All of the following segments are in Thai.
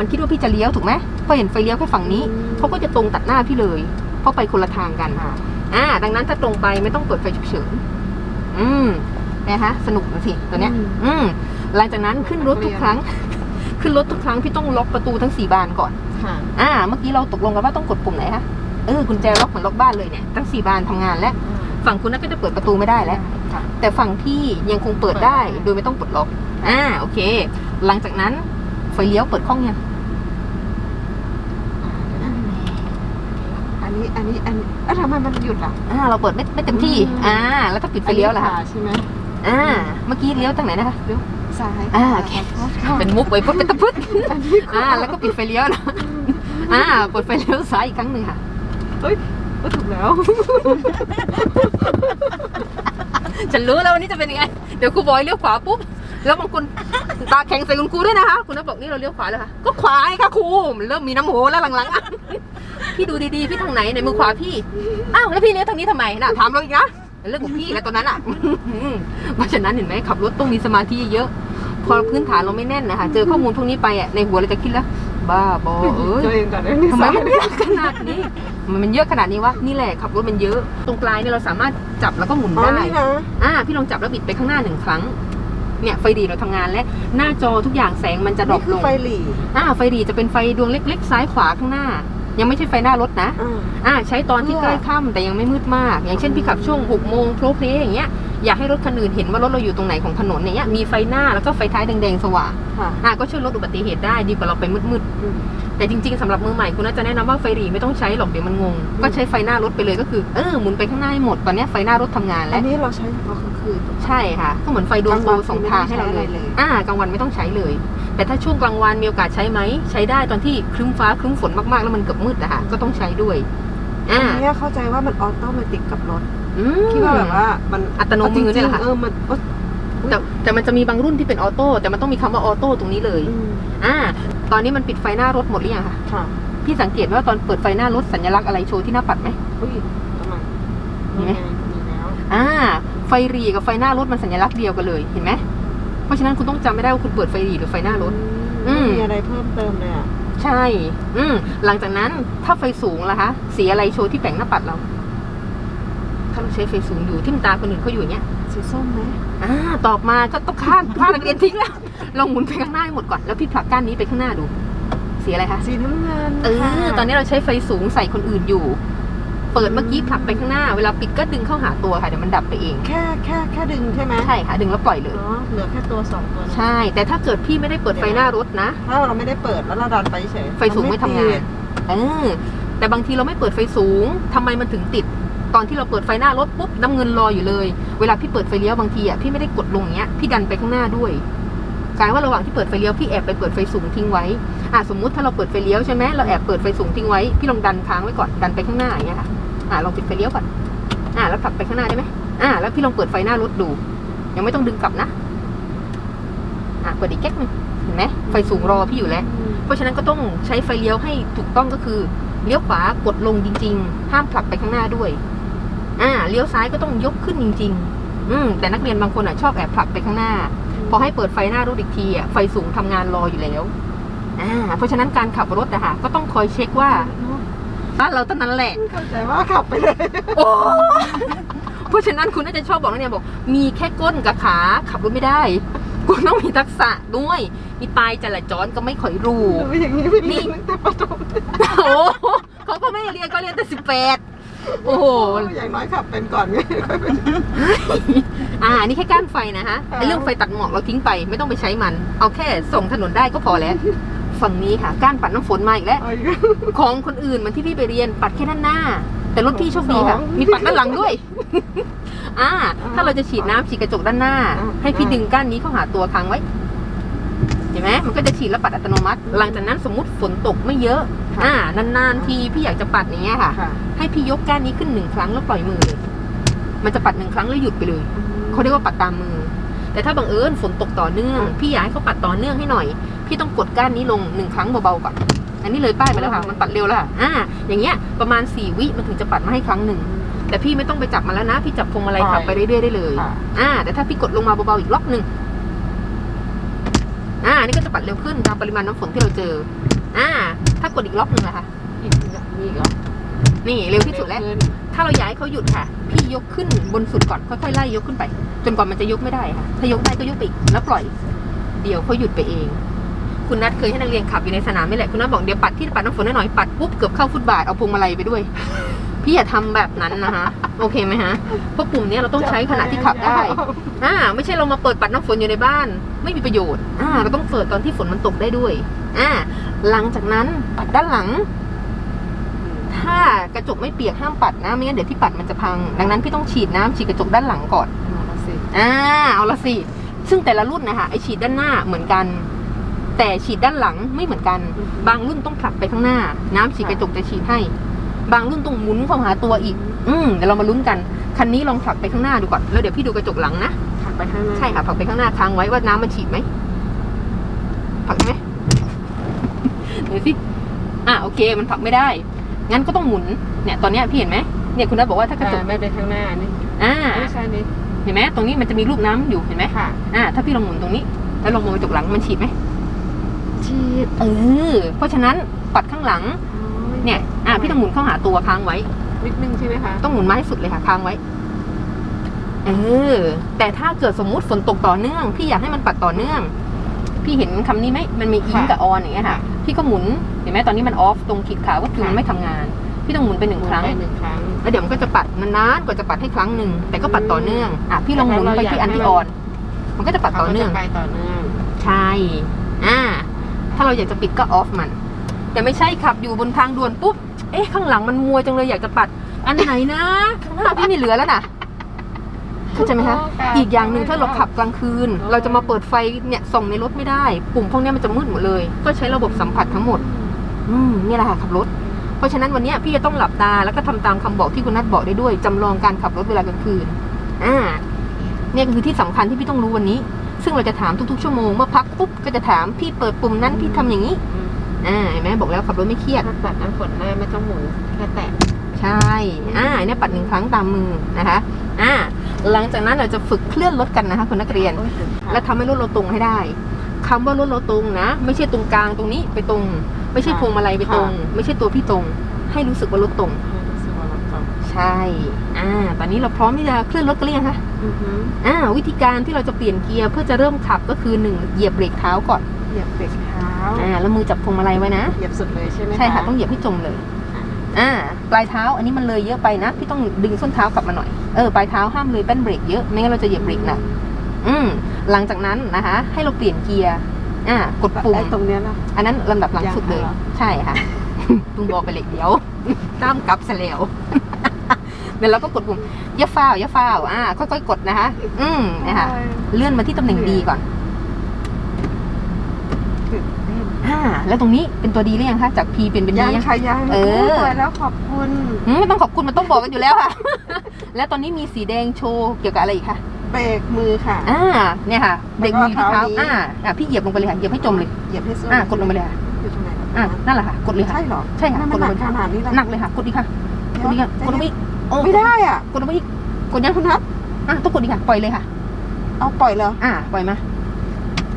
มันคิดว่าพี่จะเลี้ยวถูกไหมพอเห็นไฟเลี้ยวแค่ฝั่งนี้เขาก็จะตรงตัดหน้าพี่เลยเพราะไปคนละทางกันค่ะอ่า ดังนั้นถ้าตรงไปไม่ต้องเปิดไฟฉุกเฉินอืมนะคะสนุกนะสิตัวเนี้ยอืมอืมหลังจากนั้นขึ้นรถทุกเรียนครั้ง ขึ้นรถทุกครั้งพี่ต้องล็อกประตูทั้งสี่บานก่อนค่ะอ่า เมื่อกี้เราตกลงกันว่าต้องกดปุ่มไหนคะเออกุญแจล็อกเหมือนล็อกบ้านเลยเนี่ยทั้งสี่บานทำงานแล้วฝั่งคุณน่าก็จะเปิดประตูไม่ได้แล้วค่ะแต่ฝั่งพี่ยังคงเปิดได้โดยไม่ต้องปลดล็อก อ่า โอเค หลังจากนั้น ไฟเลี้ยวเปิดคล่องยังอันนี้อันนี้อันนี้เอ้าทำไมมันหยุดอะ อ่าเราเปิดไม่ไม่เต็มที่อ่า แล้วถ้าปิดไฟเลี้ยวล่ะอันคะนี้ขวาใช่ไหมอ่า เมื่อกี้เลี้ยวทางไหนนะคะเลี้ยวซ้ายอ่าโอเคค่ะเป็นมุกไว้พุทเป็นตะพุดอันนี้ขวาอ่า แล้วก็ปิดไฟเลี้ยวนะอ่าเปิดไฟเลี้ยวซ้ายอีกครั้งหนึ่งค่ะเฮ้ยก็ถูกแล้ว ฉันรู้แล้ววันนี้จะเป็นยังไง เดี๋ยวครูบอยเลี้ยวขวาปุ๊บ แล้วบางคนตาแข็งใส่คุณครูด้วยนะคะ คุณนัทบอกนี่เราเลี้ยวขวาแล้วค่ะ ก็ขวาไงคะครูมันเริ่มมีน้ำโหแล้วหลังๆอะพี่ดูดีๆพี่ทางไหนในมือขวาพี่อ้าวแล้วพี่เลี้ยวทางนี้ทำไมน่ะถามเราอีกนะเป็นเรื่องของพี่แล้วตอนนั้นอะเพราะฉะนั้นเห็นไหมขับรถต้องมีสมาธิเยอะพอพื้นฐานเราไม่แน่นนะคะ เจอข้อมูลพวกนี้ไปอะในหัวเราจะคิดแล้ว บ้าบอเอ้ยตัวเองก่อนอันนี้ทำไมซ้ายมันเยอะขนาดนี้มันมันเยอะขนาดนี้วะนี่แหละขับรถมันเยอะ ตรงปลายเนี่ยเราสามารถจับแล้วก็หมุนอ๋อได้นี่นะอ่าพี่ลองจับแล้วบิดไปข้างหน้าหนึ่งครั้ง เนี่ยไฟดีเราทำงานและหน้าจอทุกอย่างแสงมันจะดรอนี่ปคือลงไฟหลีอ่าไฟดีจะเป็นไฟดวงเล็ก ๆ ซ้ายขวาข้างหน้า ยังไม่ใช่ไฟหน้ารถนะอ่าอ่าใช้ตอนที่เพื่ใกอล้ค่ำแต่ยังไม่มืดมาก อย่างเช่นพี่ขับช่วง6โมงโพลเพลอย่างเงี้ยอยากให้รถคันอื่นเห็นว่ารถเราอยู่ตรงไหนของถนนอย่างเงี้ยมีไฟหน้าแล้วก็ไฟท้ายแดงๆสว่างค่ะอ่าก็ช่วยลดอุบัติเหตุได้ดีกว่าเราไปมืดๆอืมแต่จริงๆสำหรับมือใหม่คุณน่าจะแนะนำว่าไฟหรีไม่ต้องใช้หรอกเดี๋ยวมันงงก็ใช้ไฟหน้ารถไปเลยก็คือเออหมุนไปข้างหน้าให้หมดตอนเนี้ยไฟหน้ารถทำงานอัแล้วนนี้เราใช้เฉพาะกลางคืนใช่ค่ะก็เหมือนไฟดวงโตกลางวันสองทางให้เราเลยไม่ต้องใช้อะไรเลย อ่ากลางวันไม่ต้องใช้เลย แต่ถ้าช่วงกลางวันมีโอกาสใช้ไหม ใช้ได้ตอนที่ครึ้มฟ้าครึ้มฝนมากๆ แล้วมันเกือบมืดอะค่ะก็ต้องใช้ด้วยอัอ่านเนี้ยเข้าใจว่ามันออโตเมติกกับรถอืมคิดว่าแบบว่ามันอัตโนมือเนี่ยแหละค่ะเออมันโอ๊ยแต่แต่มันจะมีบางรุ่นที่เป็นออโต้แต่มันต้องมีคำว่าออโต้ตรงนี้เลยอืมอ่า ตอนนี้มันปิดไฟหน้ารถหมดหรือยังคะค่ะพี่สังเกตว่าตอนเปิดไฟหน้ารถสัญลักษณ์อะไรโชว์ที่หน้าปัดไหมอุ้ยทำไมมีไหมมีแล้วอ่า ไฟหรีกับไฟหน้ารถมันสัญลักษณ์เดียวกันเลยเห็นไหม เพราะฉะนั้นคุณต้องจำไม่ได้ว่าคุณเปิดไฟหรีหรือไฟหน้ารถ อือืมมมีอะไรเพิ่มเติมเลยอะใช่ อืม หลังจากนั้นถ้าไฟสูงล่ะคะ สีอะไรโชว์ที่แผงหน้าปัดเรา ถ้าเราใช้ไฟสูงอยู่ที่มตาคนอื่นเขาอยู่อย่างเงี้ย สีส้มไหมอ่าตอบมาก็ต้องข้ามพลาดนักเรียนทิ้งแล้วลองหมุนไปข้างหน้าให้หมดก่อน แล้วพี่ผลักก้านนี้ไปข้างหน้าดู สีอะไรคะ สีน้ำเงินเออ ค่ะตอนนี้เราใช้ไฟสูงใส่คนอื่นอยู่ เปิดเมื่อกี้ผลักไปข้างหน้า เวลาปิดก็ดึงเข้าหาตัวค่ะเดี๋ยวมันดับไปเอง แค่แค่แค่ดึงใช่ไหมใช่ค่ะดึงแล้วปล่อยเลยเนาะเหลือแค่ตัวสองตัวนะใช่ แต่ถ้าเกิดพี่ไม่ได้เปิดไฟหน้ารถนะ ถ้าเราไม่ได้เปิดแล้วเราดันไปเฉยไฟสูงไม่ทำงานเออแต่บางทีเราไม่เปิดไฟสูงทำไมมันถึงติด ตอนที่เราเปิดไฟหน้ารถปุ๊บน้ำเงินรออยู่เลย เวลาพี่เปิดไฟเลี้ยวบางทีอะพี่ไม่ได้กดลงอย่างเงี้ยพี่ดันไปข้างหน้าด้วยกลายว่าระหว่างที่เปิดไฟเลี้ยวพี่แอบไปเปิดไฟสูงทิ้งไว้อะสมมุติถ้าเราเปิดไฟเลี้ยวใช่ไหมเราแอบเปิดไฟสูงทิ้งไว้พี่ลองดันค้างไว้ก่อนดันไปข้างหน้าอย่างเงี้ยค่ะ อะลองปิดไฟเลี้ยวก่อนอะแล้วผลักไปข้างหน้าได้ไหมอะแล้วพี่ลองเปิดไฟหน้ารถดู ยังไม่ต้องดึงกลับนะอะเปิดอีกแก๊กหนึงเห็นไหมไฟสูงรอพี่อยู่แล้ว เพราะฉะนั้นก็ต้องใช้ไฟเลี้ยวให้ถูกต้องก็คือเลี้ยวขวากดลงจริง ๆ ห้ามผลักไปข้างหน้าด้วย อ่าเลี้ยวซ้ายก็ต้องยกขึ้นจริง ๆ อืมแต่นักเรียนบางคนอะชอบแอบผลักไปข้างหน้า พอให้เปิดไฟหน้ารถอีกทีอะไฟสูงทำงานรออยู่แล้ว อ่า เพราะฉะนั้นการขับรถอะค่ะก็ต้องคอยเช็คว่า บ้านเราเท่านั้นแหละเข้าใจว่าขับไปเลยโอ้เพราะฉะนั้นคุณน่าจะชอบบอกนักเรียนบอก มีแค่ก้นกับขาขับรถไม่ได้ คุณต้องมีทักษะด้วย มีปลายจราจรก็ไม่ค่อยรู้รู้อย่างนี้ไปเรียนตั้งแต่ประถมโอ้โหเขาก็ไม่ได้เรียนก็เรียนแต่สิบแปดโอ้โห อย่างน้อยขับเป็นก่อนไงค่อยไปอ่า นี่แค่ก้านไฟนะฮะค่ะไอ้เรื่องไฟตัดหมอกเราทิ้งไปไม่ต้องไปใช้มัน เอาแค่ส่งถนนได้ก็พอแล้ว ฝั่งนี้ค่ะก้านปัดน้ำฝนมาอีกแล้วเอาอีกของคนอื่นมันที่พี่ไปเรียนปัดแค่ด้านหน้า แต่รถพี่โชคดีค่ะสองมีปัดด้านหลังด้วย อ่า ถ้าเราจะฉีดน้ำฉีดกระจกด้านหน้าอ่าให้พี่ดึงก้านนี้เข้าหาตัวค้างไว้เห็นไหมมันก็จะฉีดแล้วปัดอัตโนมัติ หลังจากนั้นสมมติฝนตกไม่เยอะ อ่านานๆทีพี่อยากจะปัดอย่างเงี้ยค่ะค่ะให้พี่ยกก้านนี้ขึ้นหนึ่งครั้งแล้วปล่อยมือเลยมันจะปัดหนึ่งครั้งแล้วหยุดไปเลยเขาเรียกว่าปัดตามมือ แต่ถ้าบังเอิญฝนตกต่อเนื่องอะพี่อยากให้เขาปัดต่อเนื่องให้หน่อย พี่ต้องกดก้านนี้ลงหนึ่งครั้งเบาๆก่อนอันนี้เลยป้ายไปแล้วค่ะ มันปัดเร็วแล้วค่ะอ่า อย่างเงี้ยประมาณสี่วิมันถึงจะปัดมาให้ครั้งหนึ่งแต่พี่ไม่ต้องไปจับมันแล้วนะ พี่จับพวงมาลัยขับไปเรื่อยๆได้เลยค่ะอ่า แต่ถ้าพี่กดลงมาเบาๆอีกรอบหนึ่งอ่านี่ก็จะปัดเร็วขึ้นตามปริมาณน้ำฝนที่เราเจอ อ่า ถ้ากดอีกล็อกหนึ่งอะค่ะอีกมีอีกเหรอนี่เร็วที่สุดแล้วขึ้นถ้าเราย้ายเขาหยุดค่ะ พี่ยกขึ้นบนสุดก่อนค่อยๆไล่ยกขึ้นไป จนกว่ามันจะยกไม่ได้ค่ะ ถ้ายกได้ก็ยกไปอีกแล้วปล่อย เดี๋ยวเขาหยุดไปเอง คุณนัทเคยให้นักเรียนขับอยู่ในสนามนี่แหละคุณนัทบอกเดี๋ยวปัดที่ปัดน้ำฝนหน่อยๆปัดปุ๊บเกือบเข้าฟุตบาทเอาพวงมาลัยไปด้วย พี่อย่าทำแบบนั้นนะคะโอเคไหมฮะเพราะปุ่มเนี้ยเราต้องใช้ขณะที่ขับได้อ่าไม่ใช่เรามาเปิดปัดน้ำฝนอยู่ในบ้าน ไม่มีประโยชน์อ่าเราต้องเปิดตอนที่ฝนมันตกได้ด้วยอ่าหลังจากนั้นปัดด้านหลัง ถ้ากระจกไม่เปียกห้ามปัดนะไม่งั้นเดี๋ยวที่ปัดมันจะพัง ดังนั้นพี่ต้องฉีดน้ำฉีดกระจกด้านหลังก่อนมาแล้วสิอ่าเอาละสิซึ่งแต่ละรุ่นนะคะไอฉีดด้านหน้าเหมือนกัน แต่ฉีดด้านหลังไม่เหมือนกัน บางรุ่นต้องผลักไปข้างหน้า น้ำฉีดกระจกจะฉีดให้ บางรุ่นต้องหมุนเข้าหาตัวอีก อืมเดี๋ยวเรามาลุ้นกัน คันนี้ลองผลักไปข้างหน้าดูก่อน แล้วเดี๋ยวพี่ดูกระจกหลังนะขับไปข้างหน้า ใช่ค่ะ ผลักไปข้างหน้าค้างไว้ว่าน้ำมันฉีดไหมผลักได้ไหมเดี๋ยวสิ อะโอเค มันผลักไม่ได้ งั้นก็ต้องหมุน เนี่ย ตอนเนี้ยพี่เห็นไหมเนี่ยคุณนัทบอกว่าถ้ากระจกอ่าไม่ไปข้างหน้านี่ อ่าไม่ใช่นี่ เห็นไหมตรงนี้มันจะมีรูปน้ำอยู่ เห็นไหมค่ะ อ่า ถ้าพี่ลองหมุนตรงนี้ แล้วลองมองกระจกหลังมันฉีดไหมชี ดเออ เพราะฉะนั้นปัดข้างหลัง เนี่ย อ่าพี่ต้องหมุนเข้าหาตัวค้างไว้ นิดนึงใช่ไหมคะ ต้องหมุนมาให้สุดเลยค่ะค้างไว้ เออ แต่ถ้าเกิดสมมุติฝนตกต่อเนื่อง พี่อยากให้มันปัดต่อเนื่อง พี่เห็นคำนี้ไหมมันมีอิงกับออนอย่างเงี้ยค่ะ พี่ก็หมุน เห็นไหมตอนนี้มันออฟตรงขีดขาวก็คือมันไม่ทำงาน พี่ต้องหมุนไปหนึ่งครั้งไปหนึ่งครั้งแล้วเดี๋ยวมันก็จะปัดนานๆกว่าจะปัดให้ครั้งหนึ่ง แต่ก็ปัดต่อเนื่อง อะพี่ลองหมุนไปที่อันที่ออน มันก็จะปัดต่อเนื่องขาก็จะไปต่อเนื่องใช่อ่า ถ้าเราอยากจะปิดก็ออฟมัน แต่ไม่ใช่ขับอยู่บนทางด่วนปุ๊บ เอ๊ะข้างหลังมันมัวจังเลยอยากจะปัด อันไหนนะข้างหน้าพี่ไม่เหลือแล้วนะเข้าใจไหมคะ อีกอย่างหนึ่งถ้าเราขับกลางคืน เราจะมาเปิดไฟเนี่ยส่องในรถไม่ได้ ปุ่มพวกนี้มันจะมืดหมดเลย ก็ใช้ระบบสัมผัสทั้งหมด อืมนี่แหละค่ะขับรถ เพราะฉะนั้นวันนี้พี่จะต้องหลับตาแล้วก็ทำตามคำบอกที่คุณนัทบอกได้ด้วยจำลองการขับรถเวลากลางคืน อ่าเนี่ยคือที่สำคัญที่พี่ต้องรู้วันนี้ ซึ่งเราจะถามทุกๆ ชั่วโมง เมื่อพักปุ๊บก็จะถามพี่เปิดปุ่มนั้นพี่ทำอย่างนี้อืมอ่าเห็นไหมบอกแล้วขับรถไม่เครียดถ้าปัดน้ำฝนได้ไม่ต้องหมุนแค่แตะใช่อ่าเนี่ยปัดหนึ่งครั้งตามมือนะคะอ่าหลังจากนั้นเราจะฝึกเคลื่อนรถกันนะคะคุณนักเรียน และทำให้รถเราตรงให้ได้คำว่ารถเราตรงนะ ไม่ใช่ตรงกลางตรงนี้ไปตรง ไม่ใช่พวงมาลัยไปตรง ไม่ใช่ตัวพี่ตรง ให้รู้สึกว่ารถตรง ใช่ อ่า ตอนนี้เราพร้อมที่จะเคลื่อนรถกันหรือยังคะอือฮึอ่า วิธีการที่เราจะเปลี่ยนเกียร์เพื่อจะเริ่มขับก็คือหนึ่งเหยียบเบรกเท้าก่อน เหยียบเบรกเท้า อ่า แล้วมือจับพวงมาลัยไว้นะ เหยียบสุดเลยใช่ไหมใช่ค่ะ ต้องเหยียบให้จมเลย อ่า ปลายเท้า อันนี้มันเลยเยอะไปนะ พี่ต้องดึงส้นเท้ากลับมาหน่อย เออ ปลายเท้าห้ามเลยแป้นเบรกเยอะ ไม่งั้นเราจะเหยียบเบรกหนัก อืม หลังจากนั้นนะคะ ให้เราเปลี่ยนเกียร์ อ่า กดปุ่มไอ้ตรงเนี้ยนะ อันนั้นลำดับหลังสุดเลยยากเหรอใช่ค่ะตุงบอกไปเลยเดี๋ยวตามกลับเสยแล้ว เดี๋ยวเราก็กดปุ่มอย่าฟ้าวอย่าฟ้าวอ่าค่อยๆกดนะคะ อืมนะคะเลื่อนมาที่ตำแหน่งดีก่อนตื่นเต้นอ่าแล้วตรงนี้เป็นตัวดีหรือยังคะจาก P เป็นเป็น D ยังยัง ค่ะยังเออสวยแล้วขอบคุณ อืมไม่ต้องขอบคุณมันต้องบอกกันอยู่แล้วค่ะ และตอนนี้มีสีแดงโชว์เกี่ยวกับอะไรอีกคะเบรกมือค่ะ อ่าเนี่ยค่ะเบรกมืออยู่ที่เท้าแล้วก็เท้านี้อ่าอ่าพี่เหยียบลงไปเลยค่ะเหยียบให้จมเลยเหยียบให้สุดอ่ากดลงไปเลยค่ะอยู่ตรงไหนอ่านั่นแหละค่ะ กดเลยค่ะ ใช่เหรอใช่ค่ะทำไมกดมันลหงนักไปขนาดนี้ล่ะหนักเลยค่ะ กดอีกค่ะ กดอีกค่ะกดลงไปอีกโอ้ไม่ได้อะ กดลงไปอีกกดยังคุณนัทอะต้องกดอีกค่ะปล่อยเลยค่ะ เอาปล่อยเหรออ่าปล่อยมา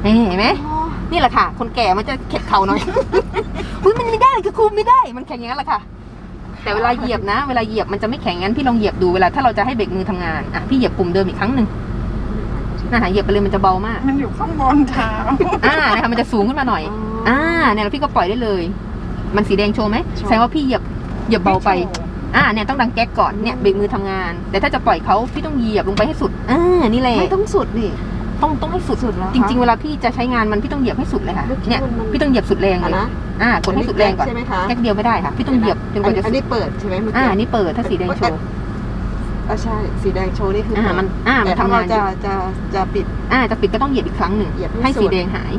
นี่เห็นไหมอ๋อนี่แหละค่ะ คนแก่มันจะเข็ดเข่าหน่อยอุ้ยมันไม่ได้คือคุมไม่ได้ มันแข็งอย่างนั้นแหละค่ะ แต่เวลาเหยียบนะ เวลาเหยียบมันจะไม่แข็งงั้นพี่ลองเหยียบดูเวลาถ้าเราจะให้เบรกมือทำงานอะพี่เหยียบปุ่มเดิมอีกครั้งหนึ่งนะเหยียบไปเลยมันจะเบามาก มันอยู่ข้างบนเท้าอ่านะคะมันจะสูงขึ้นมาหน่อย อ่าเนี่ยแล้วพี่ก็ปล่อยได้เลย มันสีแดงโชว์ไหมโชว์แสดงว่าพี่เหยียบเหยียบเบาไป อ่าเนี่ยต้องดังแก๊กก่อนเนี่ยเบรกมือทำงาน แต่ถ้าจะปล่อยเขาพี่ต้องเหยียบลงไปให้สุดอ่านี่แหละไม่ต้องสุดนี่ต้องต้องให้สุดสุดแล้วจริง ๆ เวลาพี่จะใช้งานมันพี่ต้องเหยียบให้สุดเลยค่ะเมื่อกี้เนี่ยมันมันพี่ต้องเหยียบสุดแรงอะเลยนะอ่ากดให้สุดแรงก่อนใช่ไหมคะแก๊กเดียวไม่ได้ค่ะพี่ต้องเหยียบจนกว่าจะอันสุนี้ดเปิดใช่ไหมเมื่ออ่ากี้อันนี้เปิดถ้าสีแดงโชว์อ่าใช่สีแดงโชว์นี่คืออ่าเปิดมันอ่ามัแต่นถ้าทำเรางานอจะยู่จะจะปิดอ่าจะปิดก็ต้องเหยียบอีกครั้งหนึ่งเหยียบให้ให้สุสีดแดงหาย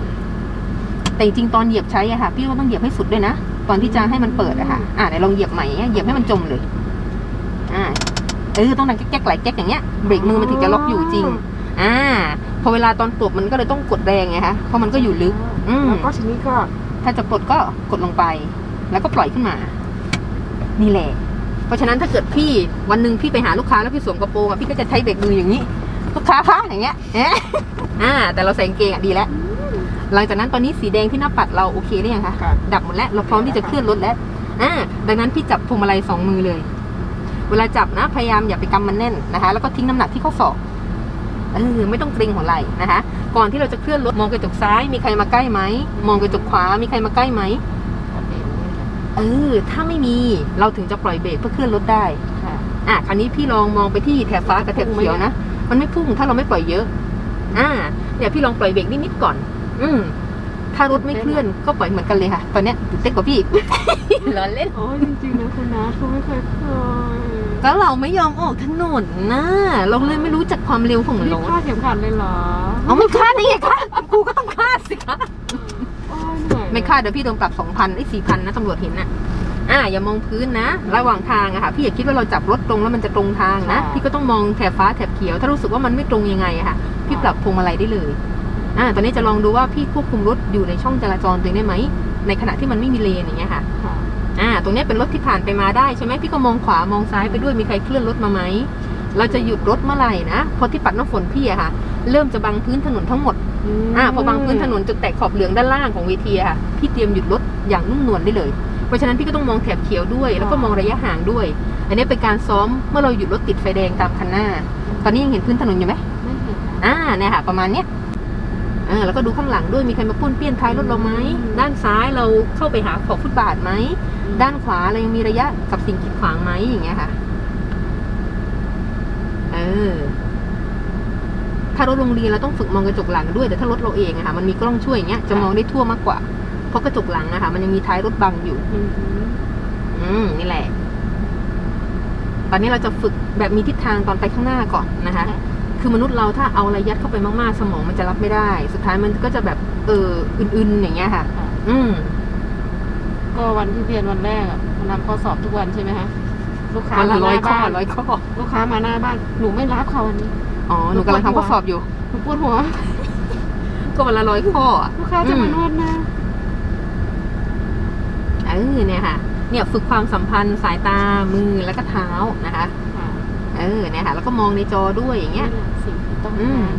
แต่จริงๆตอนเหยียบใช้อะค่ะ พี่ก็ต้องเหยียบให้สุดด้วยนะ ตอนที่จะให้มันเปิดอะค่ะอ่าเดี๋ยวลองเหยียบใหม่อย่างเงี้ยเหยียบให้มันจมเลย อ่าเออต้องดังแก๊กๆหลายแก๊กอย่างเงี้ยเบรกมือมันถึงจะล็อกอยู่จริง อ่า พอเวลาตอนปลดมันก็เลยต้องกดแรงไงคะเพราะมันก็อยู่ลึก อืมแล้วก็ทีนี้ก็ ถ้าจะปลดก็กดลงไป แล้วก็ปล่อยขึ้นมา นี่แหละ เพราะฉะนั้นถ้าเกิดพี่วันหนึ่งพี่ไปหาลูกค้าแล้วพี่สวมกระโปรงอะพี่ก็จะใช้เบรกมืออย่างนี้ ลูกค้าคะอย่างเงี้ยเอ๊ะอ่า แต่เราใส่กางเกงอะดีแล้ว หลังจากนั้นตอนนี้สีแดงที่หน้าปัดเราโอเคหรือยังคะค่ะดับหมดแล้วเราพร้อมที่จะเคลื่อนรถแล้วอ่าดังนั้นพี่จับพวงมาลัยสองมือเลย เวลาจับนะพยายามอย่าไปกำมันแน่นนะคะ แล้วก็ทิ้งน้ำหนักที่ข้อศอกเออไม่ต้องเกรงหัวไหล่นะคะ ก่อนที่เราจะเคลื่อนรถมองกระจกซ้าย มีใครมาใกล้ไหมมองกระจกขวามีใครมาใกล้ไหมเออถ้าไม่มีเราถึงจะปล่อยเบรกเพื่อเคลื่อนรถได้ค่ะ อะคราวนี้พี่ลองมองไปที่แถบฟ้ากับแถบเขียวนะมันไม่พุ่งถ้าเราไม่ปล่อยเยอะ อ่าเดี๋ยวพี่ลองปล่อยเบรกนิดๆก่อน อืมถ้ารถไม่เคลื่อนก็ปล่อยเหมือนกันเลยค่ะ ตอนเนี้ยตื่นเต้นกว่าพี่อีกล้อเล่น โอ้ยจริงๆนะคุณนะเขาไม่เคยเคยก็เราไม่ยอมออกถนนนะเราเลยไม่รู้จักความเร็วของนี่รถคาดเข็มขัดเลยเหรอเอาไม่คาดได้ไงคะกูก็ต้องคาดสิคะโอ้ยเหนื่อยไม่คาดเดี๋ยวพี่โดนปรับสองพันไอ้สี่พันนะตำรวจเห็นน่ะอ่าอย่ามองพื้นนะ ระหว่างทางอะค่ะ พี่อย่าคิดว่าเราจับรถตรงแล้วมันจะตรงทางนะพี่ก็ต้องมองแถบฟ้าแถบเขียว ถ้ารู้สึกว่ามันไม่ตรงยังไงอะค่ะ พี่ปรับพวงมาลัยได้เลย อ่าตอนนี้จะลองดูว่าพี่ควบคุมรถอยู่ในช่องจราจรตัวเองได้ไหม ในขณะที่มันไม่มีเลนอย่างเงี้ยค่ะค่ะอ่าตรงเนี้ยเป็นรถที่ผ่านไปมาได้ใช่ไหมพี่ก็มองขวามองซ้ายไปด้วยมีใครเคลื่อนรถมาไหมเราจะหยุดรถเมื่อไหร่นะพอที่ปัดน้ำฝนพี่อะค่ะ เริ่มจะบังพื้นถนนทั้งหมดอ่าพอบังพื้นถนนจุดแตกขอบเหลืองด้านล่างของเวทีอะค่ะพี่เตรียมหยุดรถอย่างนุ่มนวลได้เลยเพราะฉะนั้นพี่ก็ต้องมองแถบเขียวด้วย แล้วก็มองระยะห่างด้วย อันนี้เป็นการซ้อมเมื่อเราหยุดรถติดไฟแดงตามคันหน้า ตอนนี้ยังเห็นพื้นถนนอยู่ไหมไม่เห็นนะอ่าเนี่ยค่ะ ประมาณเนี้ย อ่าแล้วก็ดูข้างหลังด้วยมีใครมาป้วนเปี้ยนท้ายรถเราไหมด้านซ้ายเราเข้าไปหาขอบฟุตบาทไหมด้านขวาเรายังมีระยะกับสิ่งกีดขวางไหมอย่างเงี้ยค่ะเออถ้ารถโรงเรียนเราต้องฝึกมองกระจกหลังด้วยแต่ถ้ารถเราเองอะค่ะมันมีกล้องช่วยอย่างเงี้ยจะมองได้ทั่วมากกว่า เพราะกระจกหลังอะค่ะมันยังมีท้ายรถบังอยู่ อืมอืมนี่แหละ ตอนนี้เราจะฝึกแบบมีทิศทางตอนไปข้างหน้าก่อนนะคะ คือมนุษย์เราถ้าเอาอะไรยัดเข้าไปมากๆ สมองมันจะรับไม่ได้ สุดท้ายมันก็จะแบบ เอออื่นๆอย่างเงี้ยค่ะค่ะอืมก็วันที่เรียนวันแรกอะมันนำข้อสอบทุกวันใช่ไหมคะลูกค้าวันละมาหร้อยน้าข้อบ้านร้อยข้อลูกค้ามาหน้าบ้านหนูไม่รับค่ะวันนี้อ๋อหนูกำลังทำข้อสอบอยู่ หนูปวดหัว ก็วันละร้อยข้ออะ ลูกค้าจะอืมมานวดหน้า เออเนี่ยค่ะ เนี่ยฝึกความสัมพันธ์สายตามือแล้วก็เท้านะคะค่ะ เออเนี่ยค่ะ แล้วก็มองในจอด้วยอย่างเงี้ยนี่แหละสิ่งที่ต้องอืมการ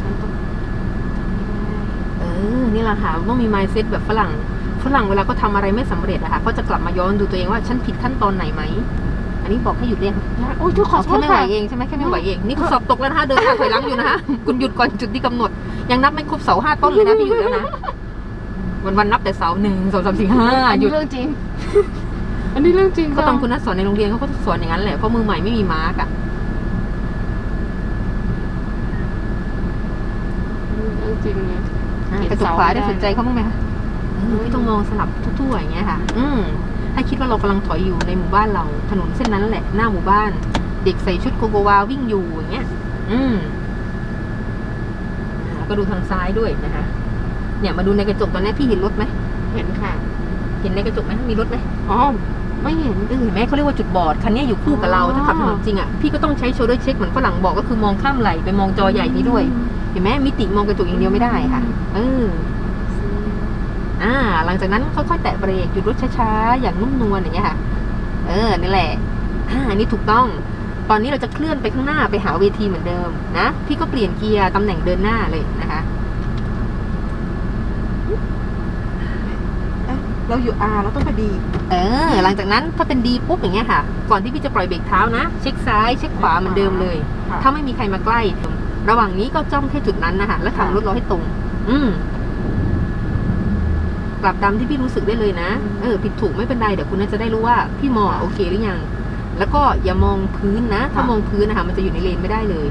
ฉันต้องทำให้ได้เออ นี่แหละค่ะต้องมี mindset แบบฝรั่งฝรั่งเวลาเขาทำอะไรไม่สำเร็จอะค่ะเขาจะกลับมาย้อนดูตัวเองว่าฉันผิดขั้นตอนไหนไหมอันนี้บอกให้หยุดเรียงโอ้ยทุกขอโทแค่ษไม่ไหวค่ะเองใช่ไหมแค่ไม่ไหวเองนี่คุณสอบตกแล้วนะคะเดินทางถอยหลังอยู่นะคะคุณหยุดก่อนจุดที่กำหนด ยังนับไม่ครบเสาห้าต้นเลยนะพี่หยุดแล้วนะวันวันๆนับแต่เสาหนึ่งสองสามสี่ห้าอันหยุนี้ดเรื่องจริง อันนี้เรื่องจริงก็ต้องค่ะคุณนัทสอนในโรงเรียนเขาก็สอนอย่างนั้นแหละเพราะมือใหม่ไม่มีมาร์กอะเรื่องจริงเลยอะเห็นกระจกเสาขวาไม่ได้ได้สนใจเขาบ้างไหมคะเออไม่ต้องมองสลับทั่วๆอย่างเงี้ยค่ะ อืมให้คิดว่าเรากำลังถอยอยู่ในหมู่บ้านเราถนนเส้นนั้นแหละ หน้าหมู่บ้าน เด็กใส่ชุดโกโกวาวิ่งอยู่อย่างเงี้ย อืมอ่าแล้วก็ดูทางซ้ายด้วยนะคะ เนี่ยมาดูในกระจกตอนนี้พี่เห็นรถไหมเห็นค่ะ เห็นในกระจกไหมมีรถไหมอ๋อ ไม่เห็นเออเห็นไหมเขาเรียกว่าจุดบอดคันนี้อยู่คู่กับเราถ้าขับถนนจริงอะพี่ก็ต้องใช้โชว์ด้วยเช็คเหมือนฝรั่งบอกก็คือมองข้ามไหลไปมองจอใหญ่นี้ด้วย เห็นไหมมิติมองกระจกอย่างเดียวไม่ได้ค่ะเอออ่า หลังจากนั้นค่อยๆแตะเบรกหยุดรถช้าๆอย่างนุ่มนวลอย่างเงี้ยค่ะ เออนี่แหละอ่าอันนี้ถูกต้อง ตอนนี้เราจะเคลื่อนไปข้างหน้าไปหาเวทีเหมือนเดิมนะพี่ก็เปลี่ยนเกียร์ตำแหน่งเดินหน้าเลยนะคะ เอ๊ะเราอยู่ R เราต้องไปดีเออ หลังจากนั้นถ้าเป็นดีปุ๊บอย่างเงี้ยค่ะ ก่อนที่พี่จะปล่อยเบรกเท้านะ เช็คซ้ายเช็คขวาเหมือนเดิมเลย ค่ะ ถ้าไม่มีใครมาใกล้ ระหว่างนี้ก็จ้องแค่จุดนั้นนะคะแล้วค่ะทำรถเราให้ตรง อืมกลับตามที่พี่รู้สึกได้เลยนะอืมเออผิดถูกไม่เป็นไรเดี๋ยวคุณน่าจะได้รู้ว่าพี่มองโอเคหรือยัง แล้วก็อย่ามองพื้นนะ ถ้ามองพื้นนะคะมันจะอยู่ในเลนไม่ได้เลย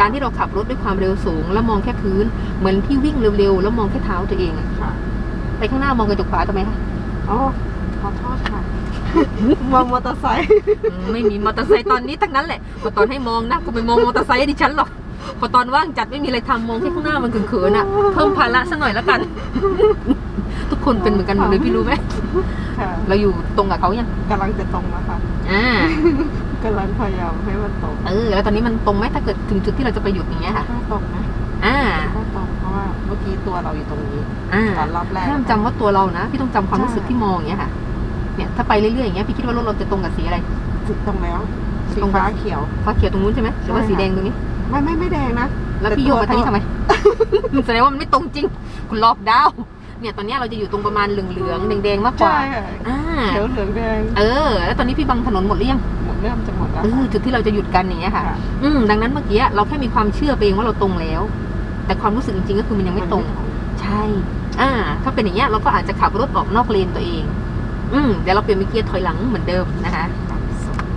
การที่เราขับรถด้วยความเร็วสูง แล้วมองแค่พื้น เหมือนพี่วิ่งเร็วๆแล้วมองแค่เท้าตัวเองอะค่ะ ไปข้างหน้ามองกระจกขวาทำไมคะ อ๋อขอโทษค่ะ มองมอเตอร์ไซค์อืมไม่มีมอเตอร์ไซค์ตอนนี้ทั้งนั้นแหละพอตอนให้มองนะก็ไปมองมอเตอร์ไซค์ให้ดิฉันหรอกพอตอนว่างจัดไม่มีอะไรทำมองแค่ข้างหน้ามันเขินๆอะเพิ่มภาระสักหน่อยแล้วกัน ทุกคนเป็นเหมือนกันหมดเลยพี่รู้ไหมค่ะเราอยู่ตรงกับเขายังกำลังจะตรงนะคะอ่ากำลังพยายามให้มันตรงเออแล้วตอนนี้มันตรงไหมถ้าเกิดถึงจุดที่เราจะไปหยุดอย่างเงี้ยค่ะถ้าตรงนะอ่าถ้าตรง เพราะว่าเมื่อกี้ตัวเราอยู่ตรงนี้อ่าตอนรอบแรกห้ามจำว่าตัวเรานะ พี่ต้องจำความรู้สึกใช่ที่มองอย่างเงี้ยค่ะ เนี่ยถ้าไปเรื่อยๆอย่างเงี้ยพี่คิดว่ารถเราจะตรงกับสีอะไร จุดตรงแล้วสีตรงกับฟ้าเขียว ฟ้าเขียวตรงนู้นใช่ไหมหรือว่าใช่สีค่ะแดงตรงนี้ ไม่ไม่ไม่แดงนะ แล้วพี่โยกมาทางนี้ทำไม แสดงว่ามันไม่ตรงจริง คุณรอบดาว เนี่ยตอนเนี้ยเราจะอยู่ตรงประมาณเหลืองๆแดงๆมากกว่า ใช่ค่ะอ่า เขียวเหลืองแดงเออ แล้วตอนนี้พี่บังถนนหมดหรือยังหมดเริ่มจะหมดแล้วเออจุดที่เราจะหยุดกันอย่างเงี้ยค่ะ ค่ะ อืมดังนั้นเมื่อกี้เราแค่มีความเชื่อไปเองว่าเราตรงแล้ว แต่ความรู้สึกจริงๆก็คือมันยังไม่ตรง ใช่ อ่า ถ้าเป็นอย่างเงี้ยเราก็อาจจะขับรถออกนอกเลนตัวเอง อืมเดี๋ยวเราเปลี่ยนเป็นเกียร์ถอยหลังเหมือนเดิมนะคะ